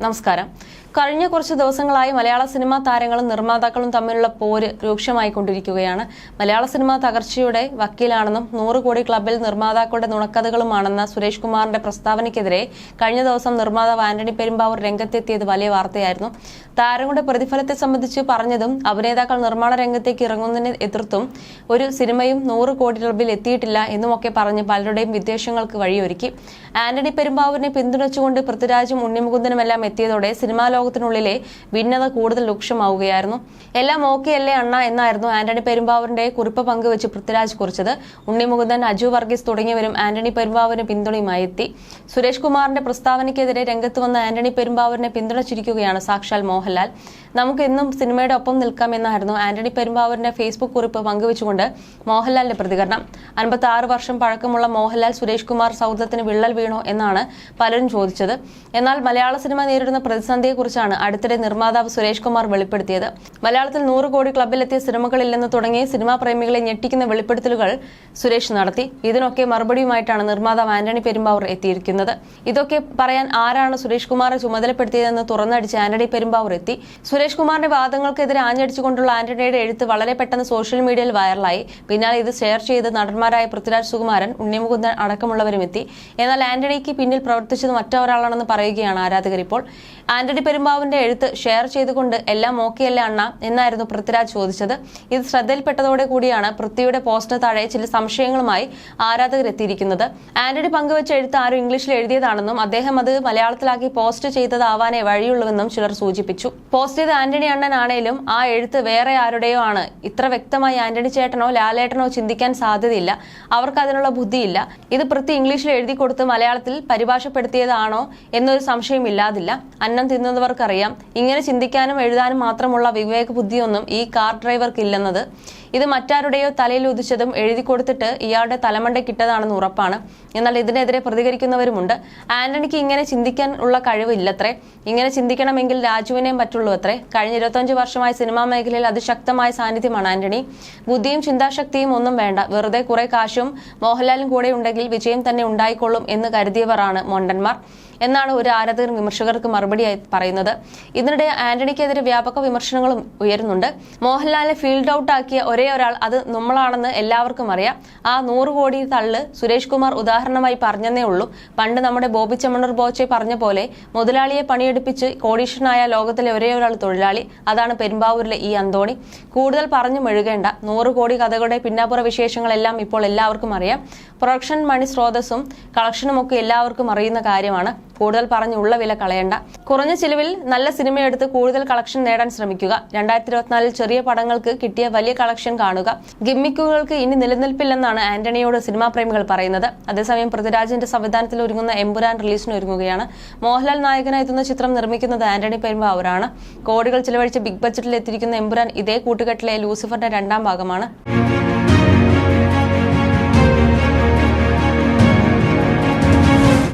നമസ്കാരം കഴിഞ്ഞ കുറച്ച് ദിവസങ്ങളായി മലയാള സിനിമാ താരങ്ങളും നിർമ്മാതാക്കളും തമ്മിലുള്ള പോര് രൂക്ഷമായിക്കൊണ്ടിരിക്കുകയാണ്. മലയാള സിനിമാ തകർച്ചയുടെ വക്കീലാണെന്നും നൂറ് കോടി ക്ലബിൽ നിർമ്മാതാക്കളുടെ നുണക്കഥകളുമാണെന്ന സുരേഷ് കുമാറിന്റെ പ്രസ്താവനയ്ക്കെതിരെ കഴിഞ്ഞ ദിവസം നിർമ്മാതാവ് ആന്റണി പെരുമ്പാവൂർ രംഗത്തെത്തിയത് വലിയ വാർത്തയായിരുന്നു. താരങ്ങളുടെ പ്രതിഫലത്തെ സംബന്ധിച്ച് പറഞ്ഞതും അഭിനേതാക്കൾ നിർമ്മാണ രംഗത്തേക്ക് ഇറങ്ങുന്നതിനെ എതിർത്തും ഒരു സിനിമയും നൂറ് കോടി ക്ലബിൽ എത്തിയിട്ടില്ല എന്നുമൊക്കെ പറഞ്ഞ് പലരുടെയും വിദ്വേഷങ്ങൾക്ക് വഴിയൊരുക്കി. ആന്റണി പെരുമ്പാവൂരിനെ പിന്തുണച്ചുകൊണ്ട് പൃഥ്വിരാജും ഉണ്ണിമുകുന്ദനുമെല്ലാം എത്തിയതോടെ സിനിമാ ലോകത്തിനുള്ളിലെ ഭിന്നത കൂടുതൽ രൂക്ഷമാവുകയായിരുന്നു. എല്ലാം ഓക്കെ അല്ലേ അണ്ണ എന്നായിരുന്നു ആന്റണി പെരുമ്പാവൂരിന്റെ കുറിപ്പ് പങ്കുവച്ച് പൃഥ്വിരാജ് കുറിച്ചത്. ഉണ്ണിമുകുന്ദൻ അജു വർഗീസ് തുടങ്ങിയവരും ആന്റണി പെരുമ്പാവൂരിന് പിന്തുണയുമായി എത്തി. സുരേഷ് കുമാറിന്റെ പ്രസ്താവനയ്ക്കെതിരെ രംഗത്ത് വന്ന ആന്റണി പെരുമ്പാവൂരിനെ പിന്തുണച്ചിരിക്കുകയാണ് സാക്ഷാൽ മോഹൻലാൽ. നമുക്ക് എന്നും സിനിമയുടെ ഒപ്പം നിൽക്കാമെന്നായിരുന്നു ആന്റണി പെരുമ്പാവൂരിന്റെ ഫേസ്ബുക്ക് കുറിപ്പ് പങ്കുവച്ചുകൊണ്ട് മോഹൻലാലിന്റെ പ്രതികരണം. അൻപത്തി ആറ് വർഷം പഴക്കമുള്ള മോഹൻലാൽ സുരേഷ് കുമാർ സൗഹൃദത്തിന് വിള്ളൽ വീണോ എന്നാണ് പലരും ചോദിച്ചത്. എന്നാൽ മലയാള സിനിമ നേരിടുന്ന പ്രതിസന്ധിയെക്കുറിച്ചാണ് അടുത്തിടെ നിർമ്മാതാവ് സുരേഷ് കുമാർ വെളിപ്പെടുത്തിയത്. മലയാളത്തിൽ നൂറ് കോടി ക്ലബിലെത്തിയ സിനിമകളില്ലെന്ന് തുടങ്ങി സിനിമാ പ്രേമികളെ ഞെട്ടിക്കുന്ന വെളിപ്പെടുത്തലുകൾ സുരേഷ് നടത്തി. ഇതിനൊക്കെ മറുപടിയുമായിട്ടാണ് നിർമ്മാതാവ് ആന്റണി പെരുമ്പാവൂർ എത്തിയിരിക്കുന്നത്. ഇതൊക്കെ പറയാൻ ആരാണ് സുരേഷ് കുമാറെ ചുമതലപ്പെടുത്തിയതെന്ന് തുറന്നടിച്ച് ആന്റണി പെരുമ്പാവൂർ എത്തി. സുരേഷ് കുമാറിന്റെ വാദങ്ങൾക്കെതിരെ ആഞ്ഞടിച്ചുകൊണ്ടുള്ള ആന്റണിയുടെ എഴുത്ത് വളരെ പെട്ടെന്ന് സോഷ്യൽ മീഡിയയിൽ വൈറലായി. പിന്നാലെ ഇത് ഷെയർ ചെയ്ത് നടന്മാരായ പൃഥ്വിരാജ് സുകുമാരൻ ഉണ്ണിമുകുന്ദൻ അടക്കമുള്ളവരും എത്തി. എന്നാൽ ആന്റണിക്ക് പിന്നിൽ പ്രവർത്തിച്ചത് മറ്റൊരാളാണെന്ന് പറയുകയാണ് ആരാധകർ ഇപ്പോൾ. ആന്റണി പെരുമ്പാവിന്റെ എഴുത്ത് ഷെയർ ചെയ്തുകൊണ്ട് എല്ലാം ഓക്കെയല്ലേ അണ്ണ? എന്നായിരുന്നു പൃഥ്വിരാജ് ചോദിച്ചത്. ഇത് ശ്രദ്ധയിൽപ്പെട്ടതോടെ കൂടിയാണ് പൃഥ്വിയുടെ പോസ്റ്റിന് താഴെ ചില സംശയങ്ങളുമായി ആരാധകർ എത്തിയിരിക്കുന്നത്. ആന്റണി പങ്കുവച്ച എഴുത്ത് ആരും ഇംഗ്ലീഷിൽ എഴുതിയതാണെന്നും അദ്ദേഹം അത് മലയാളത്തിലാക്കി പോസ്റ്റ് ചെയ്തതാവാനേ വഴിയുള്ളൂവെന്നും ചിലർ സൂചിപ്പിച്ചു. പോസ്റ്റ് ചെയ്ത ആന്റണി അണ്ണനാണേലും ആ എഴുത്ത് വേറെ ആരുടെയോ ആണ്. ഇത്ര വ്യക്തമായി ആന്റണി ചേട്ടനോ ലാലേട്ടനോ ചിന്തിക്കാൻ സാധ്യതയില്ല. അവർക്ക് അതിനുള്ള ബുദ്ധിയില്ല. ഇത് പൃഥ്വി ഇംഗ്ലീഷിൽ എഴുതി കൊടുത്ത് മലയാളത്തിൽ പരിഭാഷപ്പെടുത്തിയതാണോ എന്നൊരു സംശയം ഇല്ലാതില്ല അന്നം തിന്നുന്നവർക്കറിയാം ഇങ്ങനെ ചിന്തിക്കാനും എഴുതാനും മാത്രമുള്ള വിവേക ബുദ്ധിയൊന്നും ഈ കാർ ഡ്രൈവർക്ക് ഇല്ലെന്നത് ഇത് മറ്റാരുടെയോ തലയിൽ ഉദിച്ചതും എഴുതി കൊടുത്തിട്ട് ഇയാളുടെ തലമണ്ടയ്ക്കിട്ടതാണെന്ന് ഉറപ്പാണ്. എന്നാൽ ഇതിനെതിരെ പ്രതികരിക്കുന്നവരുമുണ്ട്. ആന്റണിക്ക് ഇങ്ങനെ ചിന്തിക്കാൻ ഉള്ള കഴിവ് ഇല്ലത്രേ ഇങ്ങനെ ചിന്തിക്കണമെങ്കിൽ രാജുവിനെയും പറ്റുള്ളൂ അത്രേ. കഴിഞ്ഞ ഇരുപത്തഞ്ച് വർഷമായി സിനിമാ മേഖലയിൽ അതിശക്തമായ സാന്നിധ്യമാണ് ആന്റണി. ബുദ്ധിയും ചിന്താശക്തിയും ഒന്നും വേണ്ട. വെറുതെ കുറെ കാശും മോഹൻലാലും കൂടെ ഉണ്ടെങ്കിൽ വിജയം തന്നെ ഉണ്ടായിക്കൊള്ളും എന്ന് കരുതിയവരാണ് മൊണ്ടന്മാർ. എന്നാണ് ഒരു ആരാധകർ വിമർശകർക്ക് മറുപടിയായി പറയുന്നത്. ഇതിനിടെ ആന്റണിക്കെതിരെ വ്യാപക വിമർശനങ്ങളും ഉയരുന്നുണ്ട്. മോഹൻലാലിനെ ഫീൽഡ് ഔട്ട് ആക്കിയ ഒരേ ഒരാൾ അത് നമ്മളാണെന്ന് എല്ലാവർക്കും അറിയാം. ആ നൂറ് കോടി തള്ള് സുരേഷ് കുമാർ ഉദാഹരണമായി പറഞ്ഞെന്നേ ഉള്ളൂ. പണ്ട് നമ്മുടെ ബോബി ചമണർ ബോച്ചെ പറഞ്ഞ പോലെ മുതലാളിയെ പണിയെടുപ്പിച്ച് കോടീശ്വരനായ ലോകത്തിലെ ഒരേ ഒരാൾ തൊഴിലാളി. അതാണ് പെരുമ്പാവൂരിലെ ഈ അന്തോണി. കൂടുതൽ പറഞ്ഞു മെഴുകേണ്ട. നൂറ് കോടി കഥകളുടെ പിന്നാപ്പുറ വിശേഷങ്ങളെല്ലാം ഇപ്പോൾ എല്ലാവർക്കും അറിയാം. പ്രൊഡക്ഷൻ മണി സ്രോതസ്സും കളക്ഷനും ഒക്കെ എല്ലാവർക്കും അറിയുന്ന കാര്യമാണ്. കൂടുതൽ പറഞ്ഞ് ഉള്ള വില കളയണ്ട. കുറഞ്ഞ ചിലവിൽ നല്ല സിനിമയെടുത്ത് കൂടുതൽ കളക്ഷൻ നേടാൻ ശ്രമിക്കുക. രണ്ടായിരത്തി ഇരുപത്തിനാലിൽ ചെറിയ പടങ്ങൾക്ക് കിട്ടിയ വലിയ കളക്ഷൻ കാണുക. ഗിമ്മിക്കുകൾക്ക് ഇനി നിലനിൽപ്പില്ലെന്നാണ് ആന്റണിയോട് സിനിമാ പ്രേമികൾ പറയുന്നത്. അതേസമയം പൃഥ്വിരാജിന്റെ സംവിധാനത്തിൽ ഒരുങ്ങുന്ന എമ്പുരാൻ റിലീസിന് ഒരുങ്ങുകയാണ്. മോഹൻലാൽ നായകനായി എത്തുന്ന ചിത്രം നിർമ്മിക്കുന്നത് ആന്റണി പെരുമ്പാവൂരാണ്. കോടികൾ ചിലവഴിച്ച് ബിഗ് ബജറ്റിൽ എത്തിയിരിക്കുന്ന എമ്പുരാൻ ഇതേ കൂട്ടുകെട്ടിലെ ലൂസിഫറിന്റെ രണ്ടാം ഭാഗമാണ്.